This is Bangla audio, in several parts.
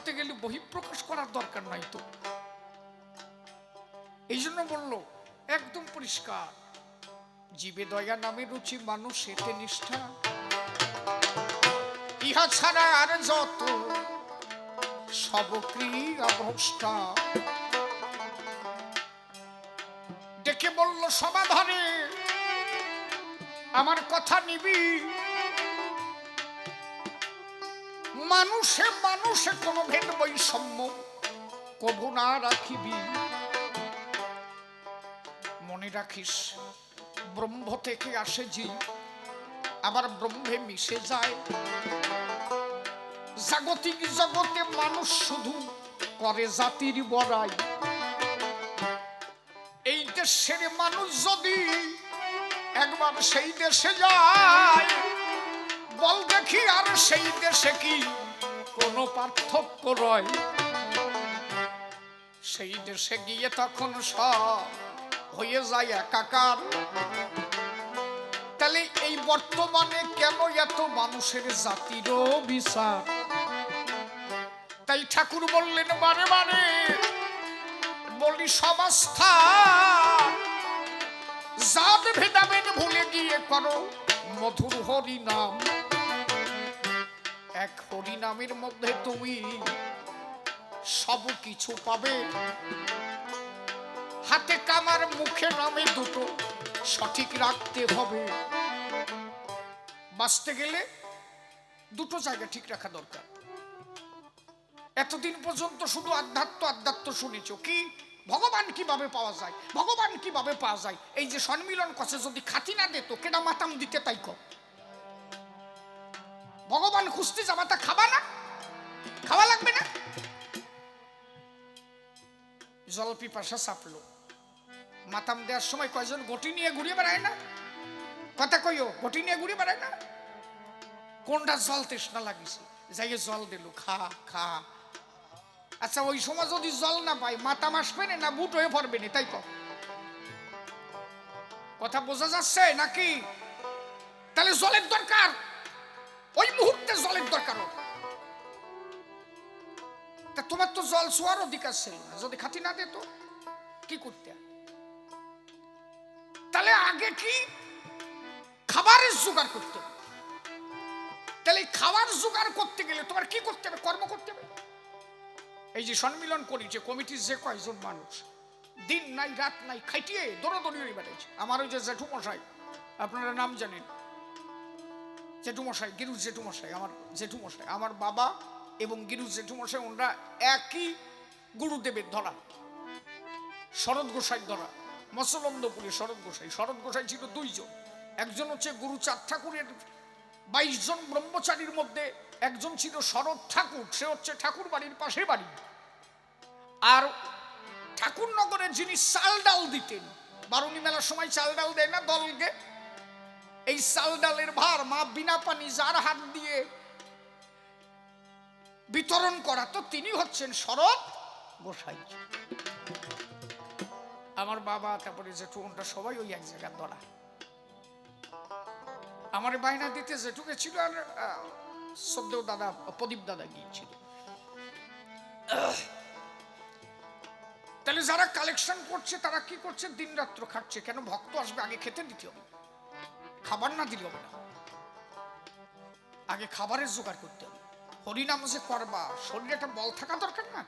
হতে গেলে বহিঃপ্রকাশ করার দরকার নাই তো। এই জন্য বলল, একদম পরিষ্কার। জীবে দয়া নামে রুচি মানুষ এতে নিষ্ঠা। ইহা ছাড়া আর যত সব ক্রিয়া ভ্রষ্টা। ডেকে বলল, সমাধানে আমার কথা নিবি মানুষে মানুষে কোনো ভেদ বৈষম্য কবু না রাখিবি। মনে রাখিস, ব্রহ্ম থেকে আসে জীব আবার ব্রহ্মে মিশে যায়। জাগতিক জগতে মানুষ শুধু করে জাতির বড়াই। এই দেশের মানুষ যদি একবার সেই দেশে যায় বল দেখি আর সেই দেশে কি কোনো পার্থক্য রয়? সেই দেশে গিয়ে তখন সব হয়ে যায় একাকার। তাহলে এই বর্তমানে কেন এত মানুষের জাতিরও বিচার? তাই ঠাকুর বললেন, বারে বারে বলি সমাস্থা। জাত ভেদাভেদ ভুলে গিয়ে করো মধুর হরি নাম এক হরি নামের মধ্যে তুমি সব কিছু পাবে। হাতে কামার, মুখে নামে দুটো সঠিক রাখতে হবে। বাঁচতে গেলে দুটো জায়গা ঠিক রাখা দরকার। এতদিন পর্যন্ত শুধু আধ্যাত্ম আধ্যাত্ম শুনেছ কি? ভগবান কীভাবে পাওয়া যায়? ভগবান কীভাবে পাওয়া যায়? এই যে সম্মিলন কষে যদি খাতি না দিত, কেডা মাতাম দিতে তাই কম ভগবান খুঁজতে যাবা তা খাবা না? খাওয়া লাগবে না? জল পিপাসা চাপলো। মাতাম দেওয়ার সময় কয়জন গটি নিয়ে ঘুরিয়ে বেড়ায় না? কথা কইও গটি নিয়ে ঘুরিয়ে বেড়ায় না? কোনটা জল তৃষ্ণা লাগিছে? যাইয়ে জল দিল খা খা। আচ্ছা ওই সময় যদি জল না পাই মাতাম আসবে না, বুট হয়ে পড়বে না তাই কথা বোঝা যাচ্ছে নাকি? তাহলে জলের দরকার। ওই মুহূর্তে জলের দরকার। তা তোমার তো জল ছোয়ার অধিকার ছিল না। যদি খাতি না দিত, কি করতে তাহলে আগে কি? খাবারের জোগাড় করতে হবে। তাহলে খাবার জোগাড় করতে গেলে তোমার কি করতে হবে? কর্ম করতে হবে। এই যে সম্মিলন করি, যে কমিটির যে কয়জন মানুষ, দিন নাই, রাত নাই, খাইটিয়ে দৌড়াদৌড়ি বেড়েছে আমার ওই যে জেঠু মশাই আপনারা নাম জানেন। জেঠুমশাই, গিরু জেঠুমশাই, আমার জেঠুমশাই, আমার বাবা এবং গিরু জেঠুমশাই, ওনারা একই গুরুদেবের ধরা। শরৎ গোসাই ধরা মসলন্দপুরে শরৎ গোসাই। শরৎ গোসাই ছিল দুইজন। একজন হচ্ছে গুরু চাঁদ ঠাকুরের বাইশ জন ব্রহ্মচারীর মধ্যে একজন ছিল শরৎ ঠাকুর, সে হচ্ছে ঠাকুর বাড়ির পাশে বাড়ি। আর ঠাকুরনগরে যিনি চাল ডাল দিতেন, বারুণী মেলার সময় চাল ডাল দেয় না দলকে? এই চাল ডালের ভার মা বিনা পানি যার হাত দিয়ে বিতরণ করা, তো তিনি হচ্ছেন শরৎ গোসাই। আমার বাবা, তারপরে জেঠুনটা সবাই ওই এক জায়গার ধরা আমার বায়না দিতে জেঠুকে ছিল আর সদ্যেও দাদা, প্রদীপ দাদা গিয়েছিল। তাহলে যারা কালেকশন করছে, তারা কি করছে? দিন রাত্র খাচ্ছে কেন ভক্ত আসবে? আগে খেতে দিতে হবে। খাবার না দিলে হবে না। আগে খাবারের জোগাড় করতে হবে। হরিনাম যে করবা, শরীরে একটা বল থাকা দরকার না।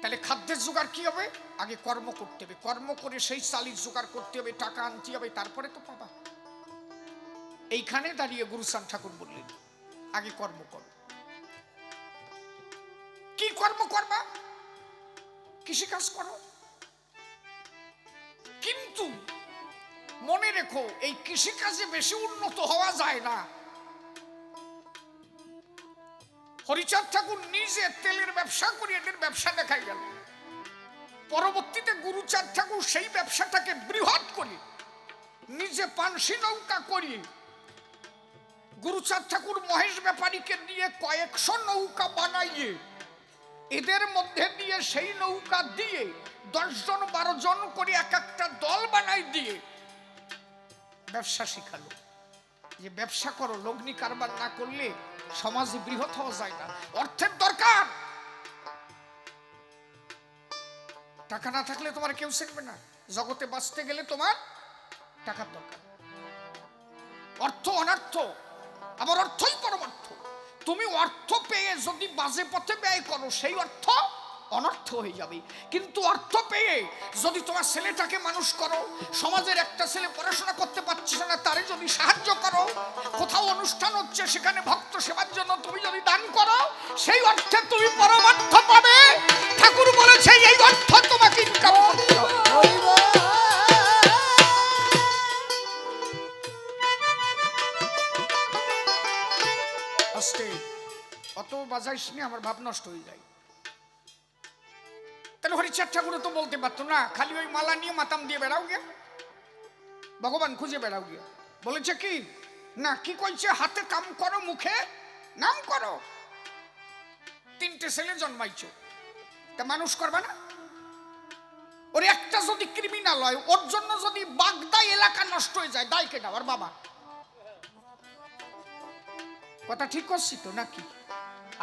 তাহলে খাদ্যের জোগাড় কি হবে? আগে কর্ম করতে হবে। কর্ম করে সেই চালির জোগাড় করতে হবে, টাকা আনতে হবে, তারপরে তো পাবা। এইখানে দাঁড়িয়ে গুরুসান ঠাকুর বললেন, আগে কর্ম করো। কি কর্ম করবা? কৃষিকাজ করো। মনে রেখো, এই কৃষিকাজে বেশি উন্নত হওয়া যায় না। হরিচাঁদ ঠাকুর নিজে তেলের ব্যবসা করে এদের ব্যবসা দেখাই গেল। পরবর্তীতে গুরুচাঁদ ঠাকুর সেই ব্যবসাটাকে বৃহৎ করে নিজে পানসি নৌকা করিয়ে গুরুচাঁদ ঠাকুর মহেশ ব্যাপারীকে দিয়ে কয়েকশো নৌকা বানাইয়ে, এদের মধ্যে দিয়ে সেই নৌকা দিয়ে দশজন বারো জন করে এক একটা দল বানাই দিয়ে ব্যবসা শিখালো। যে ব্যবসা করো, লগ্নি কারবার না করলে সমাজে বৃহৎ হওয়া যায় না। অর্থের দরকার! টাকা না থাকলে তোমার কেউ শিখবে না। জগতে বাঁচতে গেলে তোমার টাকার দরকার। অর্থ অনার্থ, আবার অর্থই পরমার্থ। তুমি অর্থ পেয়ে যদি বাজে পথে ব্যয় করো, সেই অর্থ অনর্থ হয়ে যাবে। কিন্তু অর্থ পেয়ে যদি তোমার ছেলেটাকে মানুষ করো, সমাজের একটা ছেলে পড়াশোনা করতে পারছে না, তারে যদি সাহায্য করো, কোথাও অনুষ্ঠান হচ্ছে, সেখানে ভক্ত সেবার জন্য তুমি যদি দান করো, সেই অর্থে তুমি পরমার্থ পাবে। ঠাকুর বলেছে, এই অর্থ তোমাকে ইনকাম করতে অত বাজাইস আমার ভাব নষ্ট হয়ে যায়। তাহলে হরিচাঁদ ঠাকুরও তো বলতে পারতো না। খালি ওই মালা নিয়ে মাতাম দিয়ে বেড়াও গিয়া। ভগবান খুঁজে বেড়াও গিয়া। বলেছে কি? না, কি কইছে? হাতে কাম করো, মুখে নাম করো। তিনটে ছেলে জন্মাইছো। তা মানুষ করবে না? ওর একটা যদি ক্রিমিনাল হয়, ওর জন্য যদি বাগদা এলাকা নষ্ট হয়ে যায়, দায় কেটা ওর বাবা। কথা ঠিক করছি তো নাকি?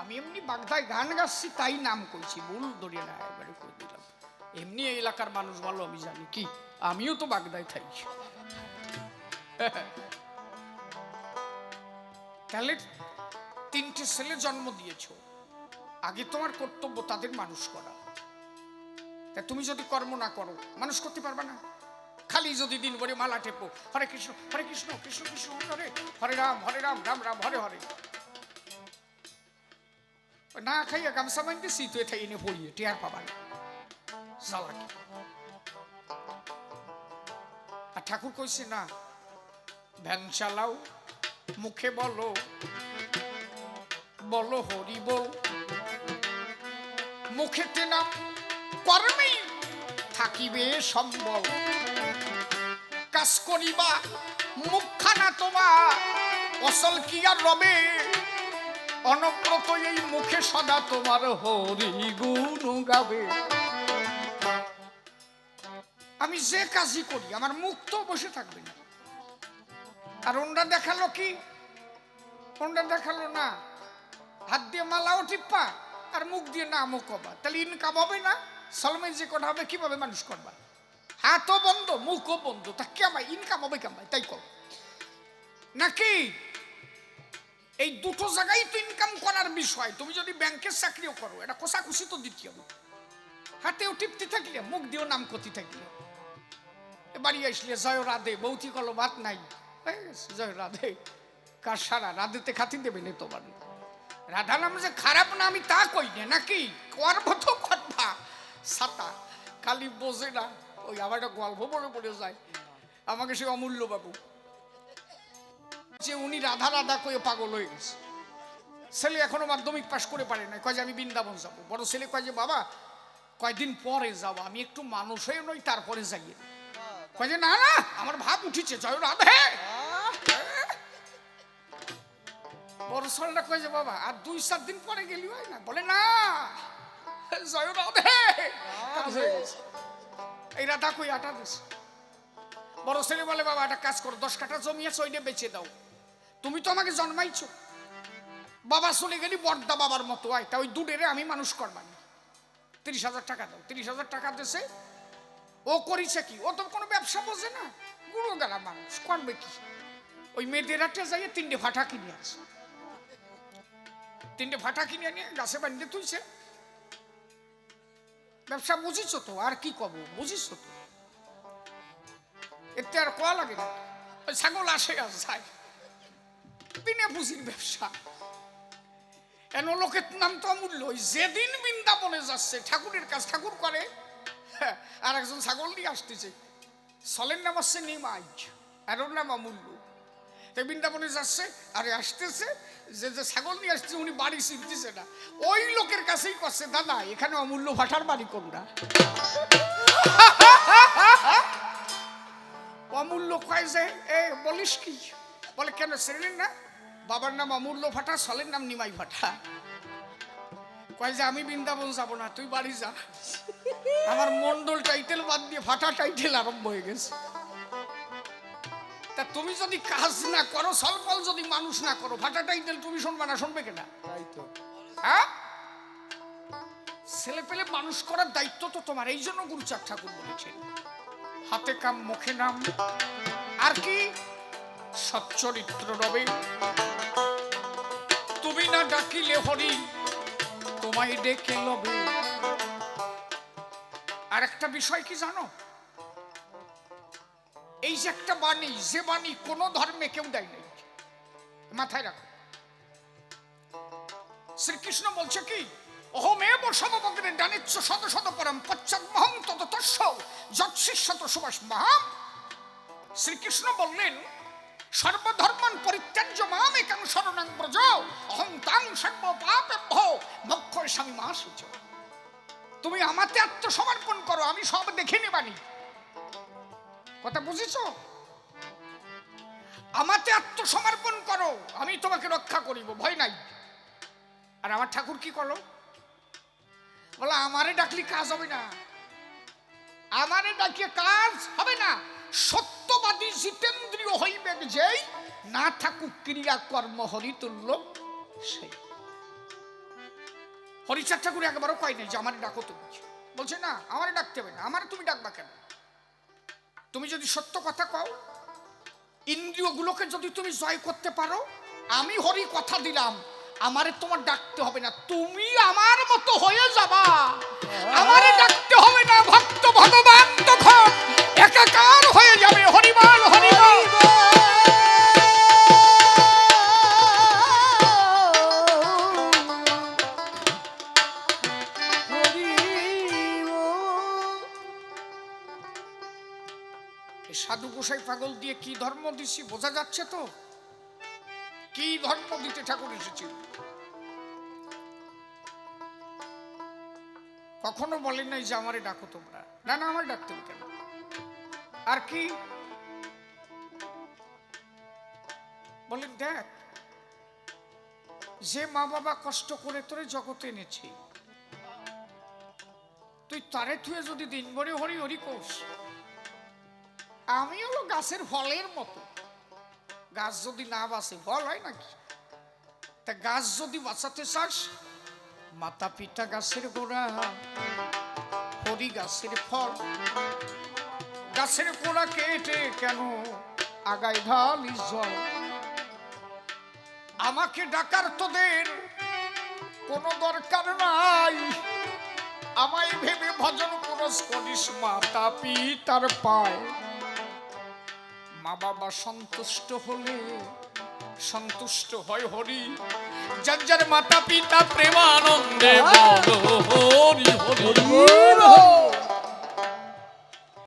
আমি এমনি বাগদায় গান গাচ্ছি, তাই নাম কইছি। ভুল ধরিয়ে না একবারে করে দিলাম। এমনি এই এলাকার মানুষ ভালো আমি জানি কি। আমিও তো বাগদায় থাকি। তাহলে তিনটে ছেলে জন্ম দিয়েছ। আগে তোমার কর্তব্য তাদের মানুষ করা। তা তুমি যদি কর্ম না করো, মানুষ করতে পারবে না। খালি যদি দিন ভরে মালা টেপো, হরে কৃষ্ণ হরে কৃষ্ণ কৃষ্ণ কৃষ্ণ, হরে হরে রাম হরে রাম রাম রাম, হরে হরে। না খাইয়া গামছা মাইতে শীতে থাই এনে পড়িয়ে টিয়ার পাবার জ্বালাকি আর ঠাকুর কইছে না ভ্যান চালাও মুখে বলো বলো হরি বল মুখেতে নাম কর্মেই থাকিবে সম্বল কাজ করিবা মুখখানা তোমার অসল কি আর রবে অনব্রত এই মুখে সদা তোমার হরি গুণ গাবে। আমি যে কাজই করি, আমার মুখ তো বসে থাকবে না। আর ওনরা দেখাল কি? ওনরা দেখাল না, হাত দিয়ে মালাও টিপ্পা, আর মুখ দিয়ে না নামও কবা। তাহলে ইনকাম হবে না? সলমেন যে কটা হবে, কীভাবে মানুষ করবা? হাতও বন্ধ, মুখও বন্ধ, তা কেমাই ইনকাম হবে কেমাই তাই কর নাকি এই দুটো জায়গায় তো ইনকাম করার বিষয়। তুমি যদি ব্যাংকের চাকরিও করো, এটা কোষাকুষি তো দিতে হবে হাতেও টিপতে থাকলে মুখ দিয়েও নাম করতে থাকলে বাড়ি আসলে জয় রাধে, বৌতি কলো ভাত নাই। জয় রাধে। কার সারা, রাধেতে খাতি দেবে না তোমার। রাধা নাম যে খারাপ না, আমি তা কই না? নাকি করব তো কথা সাতা খালি বোঝে না। ওই আমার একটা গল্প বলে পড়ে যায়। আমাকে সে অমূল্য বাবু যে উনি রাধা রাধা কয়ে পাগল হয়ে গেছে। ছেলে এখনও মাধ্যমিক পাশ করে পারে না কয় যে আমি বৃন্দাবন যাব। বড় ছেলে কয় যে, বাবা, কয়দিন পরে যাব, আমি একটু মানুষ হয়ে নই, তারপরে যাইয়ে কয় যে, না না, আমার ভাব উঠিছে, জয় রাধে। বড় ছেলেটা কয় যে, বাবা, আর দুই চার দিন পরে গেলি হয় না? বলে, না, জয় রাধে। এই রাধা কই আটা দিছে? বড় ছেলে বলে, বাবা, একটা কাজ করো, দশ কাঠা জমি আছে, ওইটা বেচে দাও। তুমি তো আমাকে জন্মাইছো। বাবা চলে গেলি বর্দা বাবার মতো। তা ওই দুডেরে আমি মানুষ করবানি। তিরিশ হাজার টাকা দাও। তিরিশ হাজার টাকা দেশে ও করিছে কি? ও তো কোনো ব্যবসা বোঝে না। গুঁড়ো গেলা মানুষ, করবে কি? ওই মেয়েদের একটা যাইয়ে তিনটে ফাটা কিনে আছে তিনটে ফাটা কিনে নিয়ে গাছে বান্ধে তুইছে ব্যবসা বুঝিস তো? আর কি কব? বুঝিস তো? এতে আর কোয়া লাগে? না ওই ছাগল আসে আর যায়। বিনে বুঝির ব্যবসা। এন লোকের নাম তো অমূল্য যেদিন বৃন্দাবনে যাচ্ছে ঠাকুরের কাজ ঠাকুর করে হ্যাঁ, আর একজন ছাগল নিয়ে আসতেছে। সলের নাম হচ্ছে নিমাই আর ওর নাম অমূল্য। তাই বৃন্দাবনে যাচ্ছে আরে আসতেছে যে যে ছাগল নিয়ে আসছে উনি বাড়ি চিনতেছে না। ওই লোকের কাছেই করছে দাদা এখানে অমূল্য ভাটার বাড়ি কোনটা? অমূল্য কয় যে এ বলিস কি? বলে কেন শ্রেণির না বাবার নাম অমূল্য ভাটা সলের নাম নিমাই ভাটা। কয় যে আমি বৃন্দাবন যাব না তুই বাড়ি যা। আমার মন্ডল টাইটেল বাদ দিয়ে ফাটা টাইটেল আরম্ভ হয়ে গেছে। তা তুমি যদি কাজ না করো সলপল যদি মানুষ না করো ফাটাটাই দিল তুমি শুনবে না শুনবে কেনা? তাই তো। হ্যাঁ? ছেলে পেলে মানুষ করার দায়িত্ব তো তোমার এই জন্য গুরুচাঁদ ঠাকুর বলেছেন হাতে কাম মুখে নাম। আর কি? সচ্চরিত্র রবে। তুমি না ডাকিলে হরি, তোমায় ডেকে লবে। আর একটা বিষয় কি জানো? এই যে একটা বাণী, যে বাণী ধর্মে কেউ দেয় নাই। মাথায় রাখো। শ্রীকৃষ্ণ বলছে কি অহমেব সমবগ্রে ডানিচ্ছ শত শত পরম পশ্চাৎ মহং তত তস্য যৎশিষ্যত সুবাস মহাম। শ্রীকৃষ্ণ বললেন সর্বধর্মান পরিত্যাজ্য মাম একাং শরণাং ব্রজ, অহং তাং সর্ব পাপেভ্য মক্ষ স্বামী মা সূচ তুমি আমাতে আত্মসমর্পণ করো, আমি সব দেখে নেবানি কথা বুঝেছ? আমাতে আত্মসমর্পণ করো, আমি তোমাকে রক্ষা করিব, ভয় নাই। আর আমার ঠাকুর কি করল? বলো, আমারে ডাকলি, কাজ হবে না। আমারে ডাকিয়ে কাজ হবে না। সত্যবাদী জিতেন্দ্রীয় হইবে যেই, না থাকুক ক্রিয়া কর্ম হরিতুল্য সেই। হরিচার ঠাকুর একবারও কয় নাই যে আমারে ডাকো তুমি। বলছে, না, আমারে ডাকতে হবে না। আমারে তুমি ডাকবা কেন? তুমি যদি সত্য কথা কও, ইন্দ্রিয়গুলোকে যদি তুমি জয় করতে পারো, আমি হরি কথা দিলাম। আমারে তোমার ডাকতে হবে না, তুমি আমার মতো হয়ে যাবা। আমারে ডাকতে হবে না, ভক্ত ভগবান তখন একাকার হয়ে যাবে। হরিমাল এই সাধু গোসাই পাগল দিয়ে কি ধর্ম দিছি, বোঝা যাচ্ছে তো? কি ধর্ম দিতে ঠাকুর এসেছিল? কখনো বলেন নাই যে আমারে ডাকো তোমরা। না না, আমার ডাকতে কেন? আর কি? বলেন, দেখ, যে মা বাবা কষ্ট করে তোরে জগতে এনেছে, তুই তারে থুয়ে যদি দিন ভরে হরি হরি কোষ আমি হলো গাছের ফলের মতো। গাছ যদি না বাঁচে ফল হয় নাকি? তা গাছ যদি বাঁচাতে চাস মাতা পিতা গাছের গোড়া, হরি গাছের ফল, গাছের গোড়া কেটে কেন আগাই ঢালি জল? আমাকে ডাকার তোদের কোনো দরকার নাই। আমায় ভেবে ভজন করস করিস মাতা পিতার পায়। মা বাবা সন্তুষ্ট হলে সন্তুষ্ট হয় হরি যার যার মাতা পিতা প্রেমানন্দে হরি হরি হরি